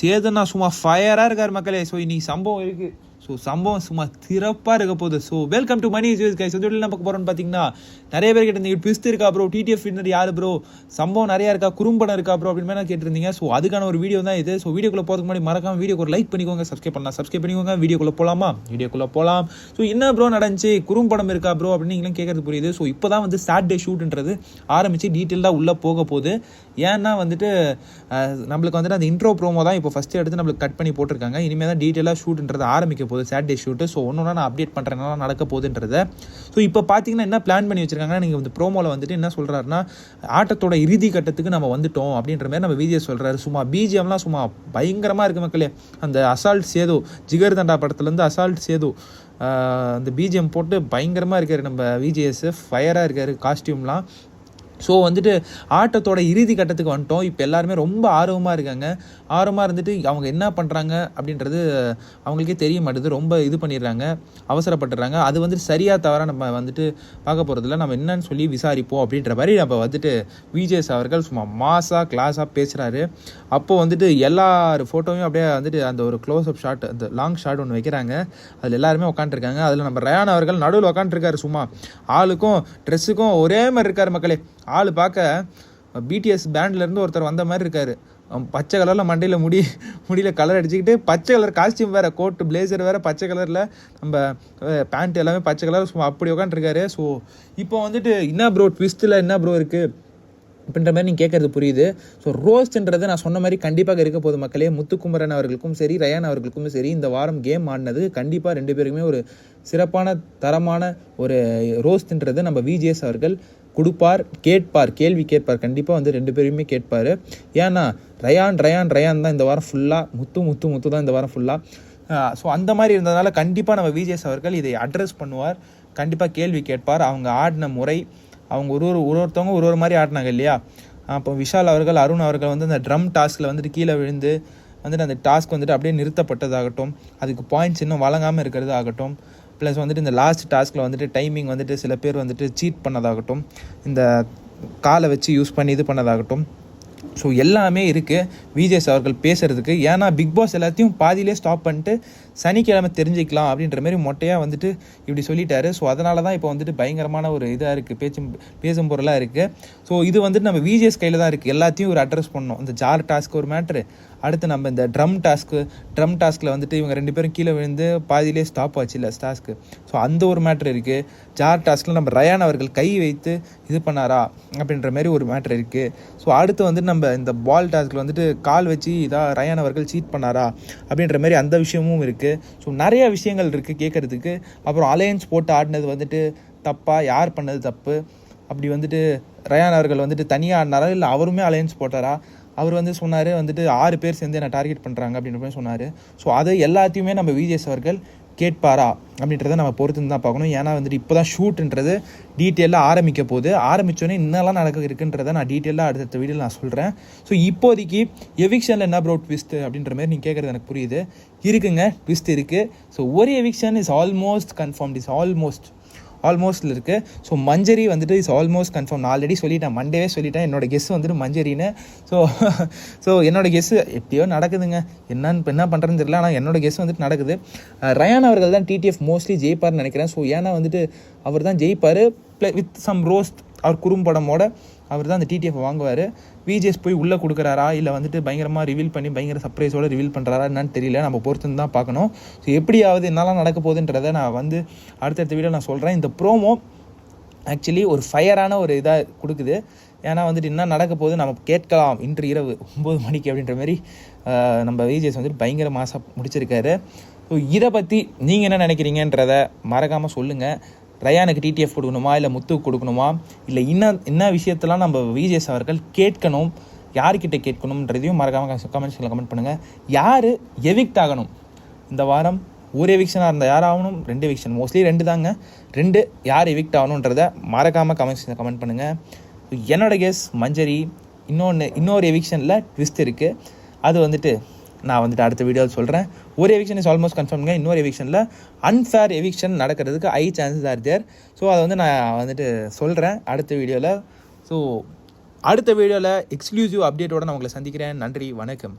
சேதனா சும்மா ஃபயராக இருக்கார் மக்களே. ஸோ இன்னைக்கு சம்பவம் இருக்குது ஸோ சம்பவம் சும்மா சிறப்பாக இருக்க போகுது. ஸோ வெல்கம் டு மணி ஜூஸ் கை வந்து என்ன பார்க்க போகிறோம்னு பார்த்தீங்கன்னா நிறைய பேர் கேட்டிருந்தீங்க பிஸ்து இருக்கா ப்ரோ டிடிஎஃப் வின்னர் யார் ப்ரோ சம்பவம் நிறையா இருக்கா? குறும்படம் இருக்கா ப்ரோ அப்படின்னு மாதிரி கேட்டிருந்தீங்க. ஸோ அதுக்கான ஒரு வீடியோ தான் இது. ஸோ வீடியோக்குள்ள போகிறதுக்கு முன்னாடி மறக்காம வீடியோக்கு ஒரு லைக் பண்ணிக்கோங்க சப்ஸ்கிரைப் பண்ணலாம். சப்ஸ்கிரைப் பண்ணிக்கோங்க வீடியோக்குள்ளே போகலாமா வீடியோக்குள்ளே போகலாம் ஸோ என்ன ப்ரோ நடந்துச்சு? குறும்படம் இருக்கா ப்ரோ அப்படின்னு நீங்களும் கேட்கறது புரியுது. ஸோ இப்போ தான் வந்து சாட்டர்டே ஷூட்ன்றது ஆரம்பித்து டீட்டெயிலாக உள்ளே போக போகுது. ஏன்னா வந்துட்டு நம்மளுக்கு வந்துட்டு அந்த இன்ட்ரோ ப்ரோமோ தான் இப்போ ஃபஸ்ட்டு எடுத்து நம்மளுக்கு கட் பண்ணி போட்டிருக்காங்க. இனிமேல் தான் டீட்டெயிலாக ஷூட்ன்றது ஆரம்பிக்க போகுது சாட்டர்டே ஷூட்டு ஸோ ஒன்று நான் அப்டேட் பண்ணுறேன் நடக்க போகுதுன்றத. ஸோ இப்போ பார்த்தீங்கன்னா என்ன பிளான் பண்ணி வச்சிருக்காங்கன்னா நீங்கள் வந்து ப்ரோமோவில் வந்துட்டு என்ன சொல்கிறாருன்னா ஆட்டத்தோட இறுதி கட்டத்துக்கு நம்ம வந்துட்டோம் அப்படின்ற மாதிரி நம்ம விஜய் சொல்கிறாரு சும்மா பிஜிஎம்லாம் சும்மா பயங்கரமாக இருக்குது மக்களே. அந்த அசால்ட் சேது ஜிகர் தண்டா படத்துலேருந்து அசால்ட் சேது அந்த பிஜிஎம் போட்டு பயங்கரமாக இருக்கார் நம்ம விஜிஎஸ் ஃபயராக இருக்கார் காஸ்டியூம்லாம் ஸோ வந்துட்டு ஆட்டத்தோட இறுதி கட்டத்துக்கு வந்துட்டோம். இப்போ எல்லாருமே ரொம்ப ஆர்வமாக இருக்காங்க. ஆர்வமாக இருந்துட்டு அவங்க என்ன பண்ணுறாங்க அப்படின்றது அவங்களுக்கே தெரிய மாட்டேது. ரொம்ப இது பண்ணிடுறாங்க. அவசரப்பட்டுறாங்க. அது வந்துட்டு சரியாக தவறாக நம்ம வந்துட்டு பார்க்க போகிறதில்ல நம்ம என்னன்னு சொல்லி விசாரிப்போம் அப்படின்ற மாதிரி நம்ம வந்துட்டு விஜேஸ் அவர்கள் சும்மா மாசாக கிளாஸாக பேசுகிறாரு அப்போது வந்துட்டு எல்லார் ஃபோட்டோவையும் அப்படியே வந்துட்டு அந்த ஒரு க்ளோஸ் அப் ஷாட் அந்த லாங் ஷாட் ஒன்று வைக்கிறாங்க. அதில் எல்லாருமே உட்காந்துருக்காங்க அதில் நம்ம ரயான் அவர்கள் நடுவில் உட்காந்துருக்காரு சும்மா. ஆளுக்கும் ட்ரெஸ்ஸுக்கும் ஒரே மாதிரி இருக்கார் மக்களே. ஆள் பார்க்க பிடிஎஸ் பேண்ட்லேருந்து ஒருத்தர் வந்த மாதிரி இருக்கார். பச்சை கலரில் மண்டையில் முடி முடியில் கலர் அடிச்சுக்கிட்டு பச்சை கலர் காஸ்டியூம் வேறு கோட்டு பிளேசர் வேறு பச்சை கலரில் நம்ம பேண்ட் எல்லாமே பச்சை கலர் சும்மா அப்படி உட்காந்துருக்காரு ஸோ இப்போ வந்துட்டு என்ன ப்ரோ ட்விஸ்ட்டில் என்ன ப்ரோ இருக்குது அப்படின்ற மாதிரி நீங்கள் கேட்குறது புரியுது. ஸோ ரோஸ்ட்ன்றது நான் சொன்ன மாதிரி கண்டிப்பாக இருக்க போது மக்களே. முத்துக்குமரன் அவர்களுக்கும் சரி ரயான் அவர்களுக்கும் சரி இந்த வாரம் கேம் ஆடினது கண்டிப்பாக ரெண்டு பேருக்குமே ஒரு சிறப்பான தரமான ஒரு ரோஸ்ட்ன்றது நம்ம விஜிஎஸ் அவர்கள் கொடுப்பார் கேட்பார் கேள்வி கேட்பார். கண்டிப்பாக வந்து ரெண்டு பேருமே கேட்பார். ஏன்னா ரயான் ரயான் ரயான் தான் இந்த வாரம் ஃபுல்லாக முத்து முத்து முத்து தான் இந்த வாரம் ஃபுல்லாக ஸோ அந்த மாதிரி இருந்ததுனால கண்டிப்பாக நம்ம விஜேஸ் அவர்கள் இதை அட்ரஸ் பண்ணுவார். கண்டிப்பாக கேள்வி கேட்பார். அவங்க ஆடின முறை அவங்க ஒரு ஒரு ஒரு ஒருத்தவங்க ஒரு ஒரு மாதிரி ஆடினாங்க இல்லையா? அப்போ விஷால் அவர்கள் அருண் அவர்கள் வந்து அந்த ட்ரம் டாஸ்கில் வந்துட்டு கீழே விழுந்து வந்துட்டு அந்த டாஸ்க் வந்துட்டு அப்படியே நிறுத்தப்பட்டதாகட்டும். அதுக்கு பாயிண்ட்ஸ் இன்னும் வழங்காமல் இருக்கிறது ஆகட்டும் ப்ளஸ் வந்துட்டு இந்த லாஸ்ட் டாஸ்கில் வந்துட்டு டைமிங் வந்துட்டு சில பேர் வந்துட்டு சீட் பண்ணதாகட்டும் இந்த காலை வச்சு யூஸ் பண்ணி இது பண்ணதாகட்டும் ஸோ எல்லாமே இருக்குது விஜேஸ் அவர்கள் பேசுகிறதுக்கு ஏன்னா பிக் பாஸ் எல்லாத்தையும் பாதியிலே ஸ்டாப் பண்ணிட்டு சனிக்கிழமை தெரிஞ்சுக்கலாம் அப்படின்ற மாதிரி மொட்டையாக வந்துட்டு இப்படி சொல்லிட்டாரு. ஸோ அதனால தான் இப்போ வந்துட்டு பயங்கரமான ஒரு இதாக இருக்குது பேச்சும் பேசும் பொருளாக இருக்குது ஸோ இது வந்துட்டு நம்ம விஜேஸ் கையில் தான் இருக்குது எல்லாத்தையும் ஒரு அட்ரஸ் பண்ணணும். இந்த ஜார் டாஸ்க் ஒரு மேட்ரு அடுத்து நம்ம இந்த ட்ரம் டாஸ்க்கு ட்ரம் டாஸ்கில் வந்துட்டு இவங்க ரெண்டு பேரும் கீழே விழுந்து பாதியிலே ஸ்டாப் ஆச்சு இல்லை டாஸ்க்கு ஸோ அந்த ஒரு மேட்ரு இருக்குது ஜார் டாஸ்கில் நம்ம ரயான் அவர்கள் கை வைத்து இது பண்ணாரா அப்படின்ற மாதிரி ஒரு மேட்ரு இருக்குது ஸோ அடுத்து வந்துட்டு நம்ம இந்த பால் டாஸ்கில் வந்துட்டு கால் வச்சு இதாக ரயான் அவர்கள் சீட் பண்ணாரா அப்படின்ற மாதிரி அந்த விஷயமும் இருக்குது ஸோ நிறைய விஷயங்கள் இருக்குது கேட்குறதுக்கு அப்புறம் அலையன்ஸ் போட்டு ஆடினது வந்துட்டு தப்பாக யார் பண்ணது தப்பு? அப்படி வந்துட்டு ரயான் அவர்கள் வந்துட்டு தனியாக ஆடினாரா? இல்லை அவருமே அலையன்ஸ் போட்டாரா? அவர் வந்து சொன்னார் வந்துட்டு ஆறு பேர் சேர்ந்து என்னை டார்கெட் பண்ணுறாங்க அப்படின்ற மாதிரி சொன்னார். ஸோ அது எல்லாத்தையுமே நம்ம விஜேஸ் அவர்கள் கேட்பாரா அப்படின்றத நம்ம பொறுத்து தான் பார்க்கணும். ஏன்னா வந்துட்டு இப்போ தான் ஷூட்ன்றது டீட்டெயிலாக ஆரம்பிக்க போகுது. ஆரம்பித்தோடனே இன்னெல்லாம் நடக்க இருக்குன்றத நான் டீட்டெயிலாக அடுத்த வீடியோவில் நான் சொல்கிறேன் ஸோ இப்போதைக்கு எவிக்ஷனில் என்ன ப்ரோ ட்விஸ்ட் அப்படின்ற மாதிரி நீங்கள் கேட்குறது எனக்கு புரியுது. இருக்குங்க ட்விஸ்ட் இருக்குது ஸோ ஒரு eviction is almost confirmed is almost ஆல்மோஸ்ட்ல இருக்குது ஸோ மஞ்சரி வந்துட்டு இஸ் ஆல்மோஸ்ட் கன்ஃபார்ம் நான் ஆல்ரெடி சொல்லிட்டேன். மண்டேவே சொல்லிட்டேன். என்னோட கெஸ் வந்துட்டு மஞ்சரின்னு. ஸோ ஸோ என்னோட கெஸ் எப்படியோ நடக்குதுங்க. என்னன்னு என்ன பண்ணுறதுன்னு தெரியல. ஆனால் என்னோட கெஸ் வந்துட்டு நடக்குது. ரயான் அவர்கள் தான் டிடிஎஃப் மோஸ்ட்லி ஜெயிப்பார்னு நினைக்கிறேன். ஸோ ஏன்னா வந்துட்டு அவர் தான் ஜெயிப்பார் வித் சம் ரோஸ்ட் அவர் குறும்படமோட அவர் தான் அந்த டிடிஎஃப் வாங்குவார். விஜிஎஸ் போய் உள்ளே கொடுக்குறாரா? இல்லை வந்துட்டு பயங்கரமாக ரிவீல் பண்ணி பயங்கர சர்ப்ரைஸோடு ரிவீல் பண்ணுறாரா என்னன்னு தெரியல. நம்ம பொறுத்து தான் பார்க்கணும். ஸோ எப்படியாவது என்னெல்லாம் நடக்க போகுதுன்றதை நான் வந்து அடுத்தடுத்த வீடியோ நான் சொல்கிறேன் இந்த ப்ரோமோ ஆக்சுவலி ஒரு ஃபயரான ஒரு இதாக கொடுக்குது. ஏன்னா வந்துட்டு என்ன நடக்க போது நம்ம கேட்கலாம். இன்று இரவு ஒம்பது மணிக்கு அப்படின்ற மாதிரி நம்ம விஜேஸ் வந்துட்டு பயங்கர மாசாக முடிச்சிருக்காரு. ஸோ இதை பற்றி நீங்கள் என்ன நினைக்கிறீங்கன்றத மறக்காமல் சொல்லுங்கள் ரயானுக்கு டிடிஎஃப் கொடுக்கணுமா இல்லை முத்துக்கு கொடுக்கணுமா இல்லை இன்னும் என்ன விஷயத்தெல்லாம் நம்ம விஜேஸ் அவர்கள் கேட்கணும் யார்கிட்ட கேட்கணுன்றதையும் மறக்காமல் கமெண்ட்ஸில் கமெண்ட் பண்ணுங்கள் யார் எவிக்ட் ஆகணும்? இந்த வாரம் ஒரு எவிக்ஷனாக இருந்தால் யார் ஆகணும்? ரெண்டு எவிக்ஷன் மோஸ்ட்லி ரெண்டு தாங்க. ரெண்டு யார் எவிக்ட் ஆகணுன்றத மறக்காமல் கமெண்ட்ஸில் கமெண்ட் பண்ணுங்கள் என்னோட கெஸ் மஞ்சரி. இன்னொன்று இன்னொரு எவிக்ஷனில் ட்விஸ்ட் இருக்குது அது வந்துட்டு நான் வந்துட்டு அடுத்த வீடியோவில் சொல்கிறேன் ஒரு எவிக்ஷன் இஸ் ஆல்மோஸ்ட் கன்ஃபார்ம்ங்க இன்னொரு எவிக்ஷனில் அன்ஃபேர் எவிக்ஷன் நடக்கிறதுக்கு I chances are there so அதை வந்து நான் வந்துட்டு சொல்கிறேன் அடுத்த வீடியோவில் ஸோ அடுத்த வீடியோவில் எக்ஸ்க்ளூசிவ் அப்டேட்டோட நான் உங்களை சந்திக்கிறேன். நன்றி வணக்கம்.